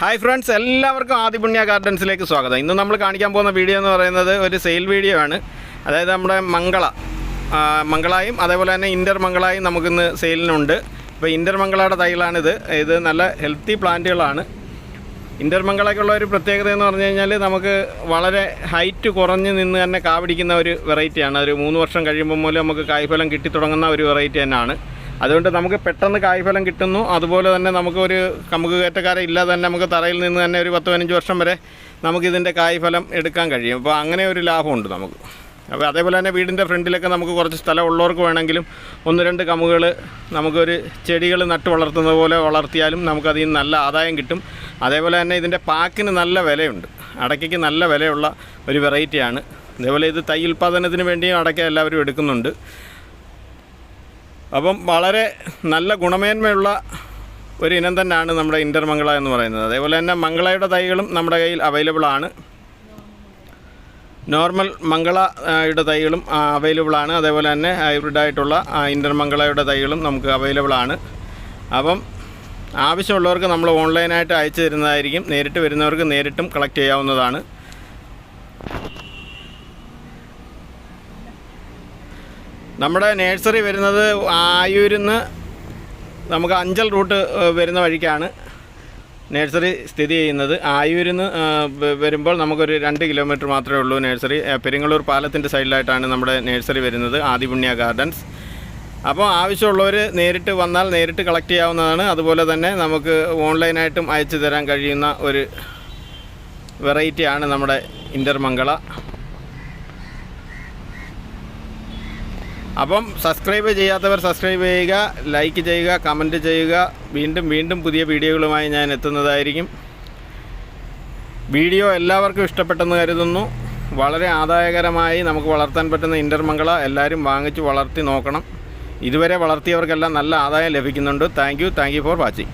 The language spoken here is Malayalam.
ഹായ് ഫ്രണ്ട്സ് എല്ലാവർക്കും ആദിപുണ്യ ഗാർഡൻസിലേക്ക് സ്വാഗതം. ഇന്ന് നമ്മൾ കാണിക്കാൻ പോകുന്ന വീഡിയോ എന്ന് പറയുന്നത് ഒരു സെയിൽ വീഡിയോ ആണ്. അതായത് നമ്മുടെ മംഗള മംഗളായും അതേപോലെ തന്നെ ഇന്റർ മംഗളായും നമുക്കിന്ന് സെയിലിനുണ്ട് ഇപ്പോൾ ഇന്റർ മംഗളയുടെ തൈകളാണിത്. ഇത് നല്ല ഹെൽത്തി പ്ലാന്റുകളാണ് ഇന്റർ മംഗളയ്ക്കുള്ള ഒരു പ്രത്യേകത എന്ന് പറഞ്ഞു കഴിഞ്ഞാൽ നമുക്ക് വളരെ ഹൈറ്റ് കുറഞ്ഞ് നിന്ന് തന്നെ കാവിടിക്കുന്ന ഒരു വെറൈറ്റിയാണ് ഒരു മൂന്ന് വർഷം കഴിയുമ്പോൾ മൂലം നമുക്ക് കായ്ഫലം കിട്ടിത്തുടങ്ങുന്ന ഒരു വെറൈറ്റി തന്നെയാണ്. അതുകൊണ്ട് നമുക്ക് പെട്ടെന്ന് കായ്ഫലം കിട്ടുന്നു. അതുപോലെ തന്നെ നമുക്ക് ഒരു നമുക്ക് കയറ്റക്കാരെ ഇല്ലാതെ തന്നെ നമുക്ക് തറയിൽ നിന്ന് തന്നെ ഒരു പത്ത് പതിനഞ്ച് വർഷം വരെ നമുക്കിതിന്റെ കായ്ഫലം എടുക്കാൻ കഴിയും. അപ്പോൾ അങ്ങനെ ഒരു ലാഭമുണ്ട് നമുക്ക്. അപ്പോൾ അതേപോലെ തന്നെ വീടിന്റെ ഫ്രണ്ടിലൊക്കെ നമുക്ക് കുറച്ച് സ്ഥലം ഉള്ളവർക്ക് വേണമെങ്കിലും ഒന്ന് രണ്ട് കമുകൾ നമുക്കൊരു ചെടികൾ നട്ട് വളർത്തുന്നത് പോലെ വളർത്തിയാലും നമുക്കതിൽ നിന്ന് നല്ല ആദായം കിട്ടും. അതേപോലെ തന്നെ ഇതിന്റെ പാക്കിന് നല്ല വിലയുണ്ട്. അടയ്ക്കയ്ക്ക് നല്ല വിലയുള്ള ഒരു വെറൈറ്റിയാണ്. അതേപോലെ ഇത് തൈ ഉൽപ്പാദനത്തിന് വേണ്ടിയും അടയ്ക്ക എല്ലാവരും എടുക്കുന്നുണ്ട്. അപ്പം വളരെ നല്ല ഗുണമേന്മയുള്ള ഒരു ഇനം തന്നെയാണ് നമ്മുടെ ഇന്റർ മംഗള എന്ന് പറയുന്നത്. അതേപോലെ തന്നെ മംഗളയുടെ തൈകളും നമ്മുടെ കയ്യിൽ അവൈലബിൾ ആണ്. നോർമൽ മംഗളയുടെ തൈകളും അവൈലബിൾ ആണ്. അതേപോലെ തന്നെ ഹൈബ്രിഡ് ആയിട്ടുള്ള ഇന്റർ മംഗളയുടെ തൈകളും നമുക്ക് അവൈലബിൾ ആണ്. അപ്പം ആവശ്യമുള്ളവർക്ക് നമ്മൾ ഓൺലൈനായിട്ട് അയച്ചു തരുന്നതായിരിക്കും. നേരിട്ട് വരുന്നവർക്ക് നേരിട്ടും കളക്ട് ചെയ്യാവുന്നതാണ്. നമ്മുടെ നേഴ്സറി വരുന്നത് ആയൂരിൽ നിന്ന് നമുക്ക് അഞ്ചൽ റൂട്ട് വരുന്ന വഴിക്കാണ് നേഴ്സറി സ്ഥിതി ചെയ്യുന്നത്. ആയൂരിൽ നിന്ന് വരുമ്പോൾ നമുക്കൊരു രണ്ട് കിലോമീറ്റർ മാത്രമേ ഉള്ളൂ നേഴ്സറി. പെരിങ്ങളൂർ പാലത്തിന്റെ സൈഡിലായിട്ടാണ് നമ്മുടെ നേഴ്സറി വരുന്നത് ആദിപുണ്യ ഗാർഡൻസ്. അപ്പോൾ ആവശ്യമുള്ളവർ നേരിട്ട് വന്നാൽ നേരിട്ട് കളക്ട് ചെയ്യാവുന്നതാണ്. അതുപോലെ തന്നെ നമുക്ക് ഓൺലൈനായിട്ടും അയച്ചു തരാൻ കഴിയുന്ന ഒരു വെറൈറ്റിയാണ് നമ്മുടെ ഇന്റർമംഗള അപ്പം സബ്സ്ക്രൈബ് ചെയ്യാത്തവർ സബ്സ്ക്രൈബ് ചെയ്യുക ലൈക്ക് ചെയ്യുക കമന്റ് ചെയ്യുക. വീണ്ടും വീണ്ടും പുതിയ വീഡിയോകളുമായി ഞാൻ എത്തുന്നതായിരിക്കും. വീഡിയോ എല്ലാവർക്കും ഇഷ്ടപ്പെട്ടെന്ന് കരുതുന്നു. വളരെ ആദായകരമായി നമുക്ക് വളർത്താൻ പറ്റുന്ന ഇന്റർമംഗള എല്ലാവരും വാങ്ങിച്ച് വളർത്തി നോക്കണം. ഇതുവരെ വളർത്തിയവർക്കെല്ലാം നല്ല ആദായം ലഭിക്കുന്നുണ്ട്. Thank you thank you for watching